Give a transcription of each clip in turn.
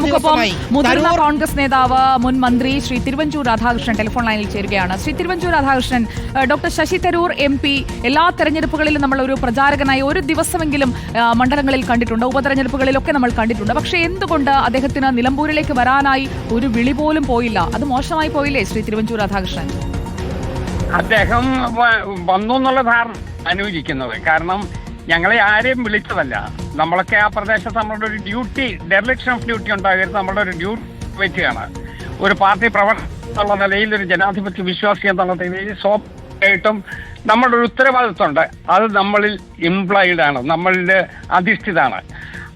നമുക്കൊപ്പം മുതിർന്ന കോൺഗ്രസ് നേതാവ് മുൻ മന്ത്രി ശ്രീ തിരുവഞ്ചൂർ രാധാകൃഷ്ണൻ ടെലിഫോൺ ലൈനിൽ ചേരുകയാണ്. Shri Thiruvanchoor Radhakrishnan doctor Shashi Tharoor M P എല്ലാ തെരഞ്ഞെടുപ്പുകളിലും നമ്മൾ ഒരു പ്രചാരകനായി ഒരു ദിവസമെങ്കിലും മണ്ഡലങ്ങളിൽ കണ്ടിട്ടുണ്ട്. ഉപതെരഞ്ഞെടുപ്പുകളിലൊക്കെ നമ്മൾ കണ്ടിട്ടുണ്ട്. പക്ഷേ എന്തുകൊണ്ട് അദ്ദേഹത്തിന് നിലമ്പൂരിലേക്ക് വരാനായി ഒരു വിളി പോലും പോയില്ല? അത് മോശമായി പോയില്ലേ ശ്രീ തിരുവഞ്ചൂർ രാധാകൃഷ്ണൻ? അദ്ദേഹം വന്നു എന്നുള്ള ധാരണ അനുവദിക്കുന്നത്. കാരണം ഞങ്ങളെ ആരെയും വിളിച്ചതല്ല. നമ്മളൊക്കെ ആ പ്രദേശത്ത് നമ്മളുടെ ഒരു ഡ്യൂട്ടി ഡെറിലക്ഷൻ ഓഫ് ഡ്യൂട്ടി ഉണ്ടാകരുത് നമ്മളുടെ ഒരു ഡ്യൂട്ടി വെച്ചാണ് ഒരു പാർട്ടി പ്രവർത്തനം എന്നുള്ള നിലയിൽ ഒരു ജനാധിപത്യ വിശ്വാസി എന്നുള്ള നിലയിൽ സ്വാഭാവികമായിട്ടും നമ്മളുടെ ഒരു ഉത്തരവാദിത്വമുണ്ട്. അത് നമ്മളിൽ ഇംപ്ലോയിഡ് ആണ് നമ്മളിൽ അധിഷ്ഠിതാണ്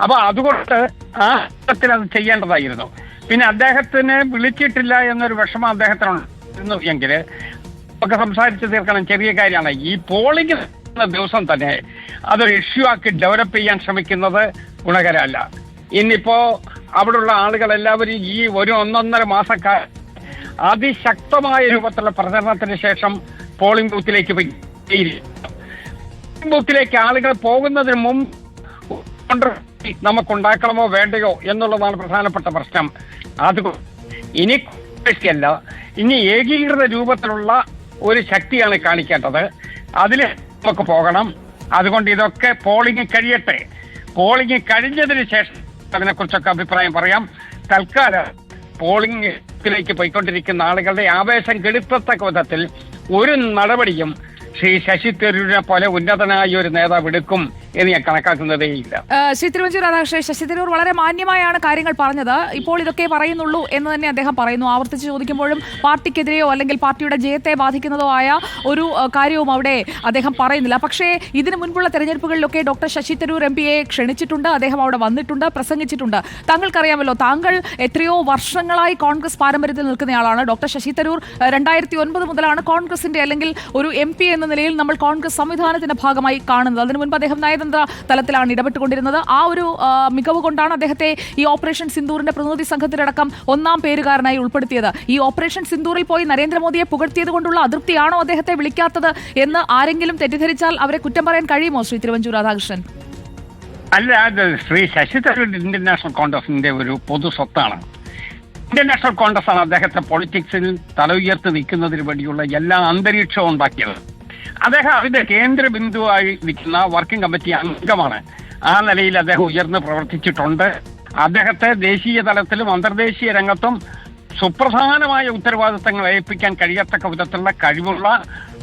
അപ്പൊ അതുകൊണ്ട് ആ അർത്ഥത്തിൽ അത് ചെയ്യേണ്ടതായിരുന്നു. പിന്നെ അദ്ദേഹത്തിന് വിളിച്ചിട്ടില്ല എന്നൊരു വിഷമം അദ്ദേഹത്തിനുണ്ടായിരുന്നു എങ്കിൽ ഒക്കെ സംസാരിച്ച് തീർക്കണം. ചെറിയ കാര്യമാണ്. ഈ പോളിംഗ് ദിവസം തന്നെ അതൊരു ഇഷ്യൂ ആക്കി ഡെവലപ്പ് ചെയ്യാൻ ശ്രമിക്കുന്നത് ഗുണകരമല്ല. ഇന്നിപ്പോ അവിടെയുള്ള ആളുകൾ എല്ലാവരും ഈ ഒരു ഒന്നൊന്നര മാസക്കാർ അതിശക്തമായ രൂപത്തിലുള്ള പ്രചരണത്തിന് ശേഷം പോളിംഗ് ബൂത്തിലേക്ക് പോളിംഗ് ബൂത്തിലേക്ക് ആളുകൾ പോകുന്നതിന് മുമ്പ് നമുക്കുണ്ടാക്കണമോ വേണ്ടയോ എന്നുള്ളതാണ് പ്രധാനപ്പെട്ട പ്രശ്നം. അത് ഇനി അല്ല ഇനി ഏകീകൃത രൂപത്തിലുള്ള ഒരു ശക്തിയാണ് കാണിക്കേണ്ടത്. അതിൽ നമുക്ക് പോകണം. അതുകൊണ്ട് ഇതൊക്കെ പോളിംഗ് കഴിയട്ടെ. പോളിംഗ് കഴിഞ്ഞതിന് ശേഷം അതിനെക്കുറിച്ചൊക്കെ അഭിപ്രായം പറയാം. തൽക്കാലം പോളിംഗിലേക്ക് പോയിക്കൊണ്ടിരിക്കുന്ന ആളുകളുടെ ആവേശം കെടുത്തത്തക്ക വിധത്തിൽ ഒരു നടപടിയും ശ്രീ ശശി തരൂരിനെ പോലെ ഉന്നതനായ ഒരു നേതാവ് എടുക്കും. എന്ന് ഞാൻ കണക്കാക്കുന്നതേയില്ല ഏഹ് ശ്രീ തിരുവഞ്ചൂർ രാധാകൃഷ്ണൻ ശശി തരൂർ വളരെ മാന്യമായാണ് കാര്യങ്ങൾ പറഞ്ഞത്. ഇപ്പോൾ ഇതൊക്കെ പറയുന്നുള്ളൂ എന്ന് തന്നെ അദ്ദേഹം പറയുന്നു. ആവർത്തിച്ച് ചോദിക്കുമ്പോഴും പാർട്ടിക്കെതിരെയോ അല്ലെങ്കിൽ പാർട്ടിയുടെ ജയത്തെ ബാധിക്കുന്നതോ ആയ ഒരു കാര്യവും അവിടെ അദ്ദേഹം പറയുന്നില്ല. പക്ഷേ ഇതിനു മുൻപുള്ള തെരഞ്ഞെടുപ്പുകളിലൊക്കെ ഡോക്ടർ ശശി തരൂർ എം പിയെ ക്ഷണിച്ചിട്ടുണ്ട്. അദ്ദേഹം അവിടെ വന്നിട്ടുണ്ട് പ്രസംഗിച്ചിട്ടുണ്ട്. താങ്കൾക്കറിയാമല്ലോ താങ്കൾ എത്രയോ വർഷങ്ങളായി കോൺഗ്രസ് പാരമ്പര്യത്തിൽ നിൽക്കുന്നയാളാണ്. ഡോക്ടർ ശശി തരൂർ രണ്ടായിരത്തി ഒൻപത് മുതലാണ് കോൺഗ്രസിന്റെ അല്ലെങ്കിൽ ഒരു എം എന്ന നിലയിൽ നമ്മൾ കോൺഗ്രസ് സംവിധാനത്തിന്റെ ഭാഗമായി കാണുന്നത്. അതിനു മുൻപ് അദ്ദേഹം തലത്തിലാണ് ഇടപെട്ടുകൊണ്ടിരുന്നത്. ആ ഒരു മികവ് കൊണ്ടാണ് അദ്ദേഹത്തെ ഈ ഓപ്പറേഷൻ സിന്ദൂറിന്റെ പ്രതിനിധി സംഘത്തിലടക്കം ഒന്നാം പേരുകാരനായി ഉൾപ്പെടുത്തിയത്. ഈ ഓപ്പറേഷൻ സിന്ദൂറിൽ പോയി നരേന്ദ്രമോദിയെ പുകഴ്ത്തിയത് കൊണ്ടുള്ള അതൃപ്തിയാണോ അദ്ദേഹത്തെ വിളിക്കാത്തത് എന്ന് ആരെങ്കിലും തെറ്റിദ്ധരിച്ചാൽ അവരെ കുറ്റം പറയാൻ കഴിയുമോ ശ്രീ തിരുവഞ്ചൂർ രാധാകൃഷ്ണൻ? അല്ല അത് ശ്രീ ശശി തരൂർ ഇന്ത്യൻ നാഷണൽ കോൺഗ്രസിന്റെ ഒരു പൊതു സ്വത്താണ്. ഇന്ത്യൻ നാഷണൽ കോൺഗ്രസ് ആണ് അദ്ദേഹത്തെ പൊളിറ്റിക്സിൽ തല ഉയർത്തി നിൽക്കുന്നതിന് വേണ്ടിയുള്ള എല്ലാ അന്തരീക്ഷവും ഉണ്ടാക്കിയത്. അദ്ദേഹം അതിന്റെ കേന്ദ്ര ബിന്ദുവായി നിൽക്കുന്ന വർക്കിംഗ് കമ്മിറ്റി അംഗമാണ്. ആ നിലയിൽ അദ്ദേഹം ഉയർന്ന് പ്രവർത്തിച്ചിട്ടുണ്ട്. അദ്ദേഹത്തെ ദേശീയ തലത്തിലും അന്തർദേശീയ രംഗത്തും സുപ്രധാനമായ ഉത്തരവാദിത്തങ്ങൾ ഏൽപ്പിക്കാൻ കഴിയത്തക്ക വിധത്തിലുള്ള കഴിവുള്ള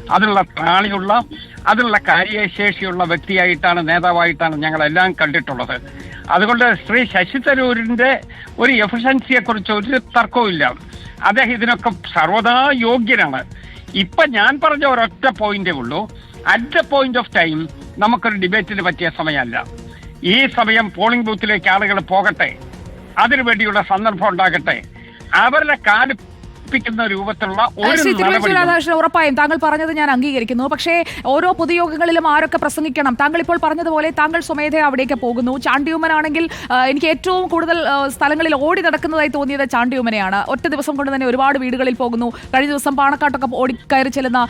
അതിനുള്ള പ്രാണിയുള്ള അതിനുള്ള കാര്യശേഷിയുള്ള വ്യക്തിയായിട്ടാണ് നേതാവായിട്ടാണ് ഞങ്ങളെല്ലാം കണ്ടിട്ടുള്ളത്. അതുകൊണ്ട് ശ്രീ ശശി തരൂരിന്റെ ഒരു എഫിഷ്യൻസിയെ കുറിച്ച് ഒരു തർക്കവും ഇല്ല അദ്ദേഹം ഇതിനൊക്കെ സർവതാ യോഗ്യനാണ്. ഇപ്പൊ ഞാൻ പറഞ്ഞ ഒരൊറ്റ പോയിന്റേ ഉള്ളൂ. At the point of time നമുക്കൊരു ഡിബേറ്റിന് പറ്റിയ സമയമല്ല. ഈ സമയം പോളിംഗ് ബൂത്തിലേക്ക് ആളുകൾ പോകട്ടെ. അതിനുവേണ്ടിയുള്ള സന്ദർഭം ഉണ്ടാകട്ടെ. അവരുടെ കാൽ പ്പിക്കുന്ന രൂപത്തിലുള്ള ശ്രീ തിരുവഞ്ചൂർ രാധാകൃഷ്ണൻ ഉറപ്പായും താങ്കൾ പറഞ്ഞത് ഞാൻ അംഗീകരിക്കുന്നു. പക്ഷേ ഓരോ പൊതുയോഗങ്ങളിലും ആരൊക്കെ പ്രസംഗിക്കണം? താങ്കൾ ഇപ്പോൾ പറഞ്ഞതുപോലെ താങ്കൾ സ്വമേധ അവിടേക്ക് പോകുന്നു. ചാണ്ടിയുമ്മനാണെങ്കിൽ ആണെങ്കിൽ എനിക്ക് ഏറ്റവും കൂടുതൽ സ്ഥലങ്ങളിൽ ഓടി നടക്കുന്നതായി തോന്നിയത് ചാണ്ടിയുമ്മനെയാണ്. ഒറ്റ ദിവസം കൊണ്ട് തന്നെ ഒരുപാട് വീടുകളിൽ പോകുന്നു. കഴിഞ്ഞ ദിവസം പാണക്കാട്ടൊക്കെ ഓടി കയറി ചെല്ലുന്ന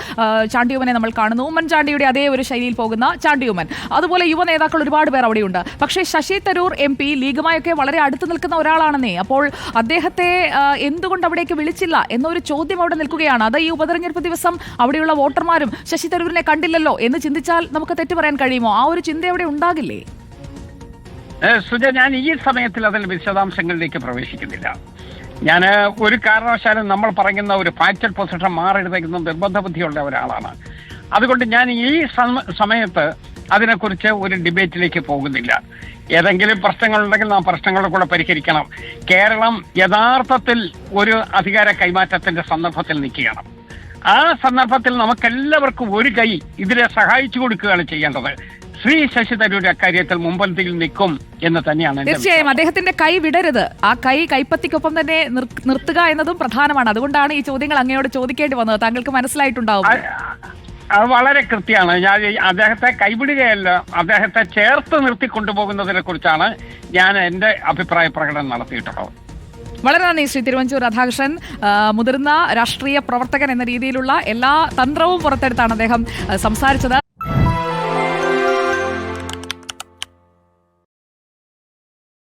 ചാണ്ടിയുമ്മനെ നമ്മൾ കാണുന്നു. ഉമ്മൻചാണ്ടിയുടെ അതേ ഒരു ശൈലിയിൽ പോകുന്ന ചാണ്ടിയുമ്മൻ. അതുപോലെ യുവ നേതാക്കൾ ഒരുപാട് പേർ അവിടെയുണ്ട്. പക്ഷേ ശശി തരൂർ എം പി ലീഗുമായൊക്കെ വളരെ അടുത്ത് നിൽക്കുന്ന ഒരാളാണെന്നേ. അപ്പോൾ അദ്ദേഹത്തെ എന്തുകൊണ്ട് അവിടേക്ക് വിളിച്ചില്ല? എന്നൊരു ചോദ്യം അവിടെ നിൽക്കുകയാണ്. അത് ഈ ഉപതെരഞ്ഞെടുപ്പ് ദിവസം അവിടെയുള്ള വോട്ടർമാരും ശശി തരൂരിനെ കണ്ടില്ലല്ലോ എന്ന് ചിന്തിച്ചാൽ നമുക്ക് തെറ്റു പറയാൻ കഴിയുമോ? ആ ഒരു ചിന്ത അവിടെ ഉണ്ടാകില്ലേ? സുജ ഞാൻ ഈ സമയത്തിൽ അതിൽ വിശദാംശങ്ങളിലേക്ക് പ്രവേശിക്കുന്നില്ല. ഞാൻ ഒരു കാരണവശാലും നമ്മൾ പറയുന്ന ഒരു ഫാക്ച്വൽ പൊസിഷൻ മാറരുതെന്ന നിർബന്ധ ബുദ്ധിയുള്ള ഒരാളാണ്. അതുകൊണ്ട് ഞാൻ ഈ സമയത്ത് അതിനെക്കുറിച്ച് ഒരു ഡിബേറ്റിലേക്ക് പോകുന്നില്ല. ഏതെങ്കിലും പ്രശ്നങ്ങളുണ്ടെങ്കിൽ നാം പ്രശ്നങ്ങളുടെ കൂടെ പരിഹരിക്കണം. കേരളം യഥാർത്ഥത്തിൽ ഒരു അധികാര കൈമാറ്റത്തിന്റെ സന്ദർഭത്തിൽ നിൽക്കുകയാണ്. ആ സന്ദർഭത്തിൽ നമുക്കെല്ലാവർക്കും ഒരു കൈ ഇതിനെ സഹായിച്ചു കൊടുക്കുകയാണ് ചെയ്യേണ്ടത്. ശ്രീ ശശി തരൂർ അക്കാര്യത്തിൽ മുമ്പന്തിയിൽ നിൽക്കും എന്ന് തന്നെയാണ് തീർച്ചയായും അദ്ദേഹത്തിന്റെ കൈ വിടരുത്. ആ കൈ കൈപ്പത്തിക്കൊപ്പം തന്നെ നിർ- നിർത്തുക എന്നതും പ്രധാനമാണ്. അതുകൊണ്ടാണ് ഈ ചോദ്യങ്ങൾ അങ്ങയോട് ചോദിക്കേണ്ടി വന്നത്. താങ്കൾക്ക് മനസ്സിലായിട്ടുണ്ടാവും. അത് വളരെ കൃത്യമാണ്. ഞാൻ അദ്ദേഹത്തെ കൈവിടുകയല്ല അദ്ദേഹത്തെ ചേർത്ത് നിർത്തി കൊണ്ടുപോകുന്നതിനെ കുറിച്ചാണ് ഞാൻ എന്റെ അഭിപ്രായ പ്രകടനം നടത്തിയിട്ടുള്ളത്. വളരെ നന്ദി ശ്രീ തിരുവഞ്ചൂർ രാധാകൃഷ്ണൻ. മുതിർന്ന രാഷ്ട്രീയ പ്രവർത്തകൻ എന്ന രീതിയിലുള്ള എല്ലാ തന്ത്രവും പുറത്തെടുത്താണ് അദ്ദേഹം സംസാരിച്ചത്.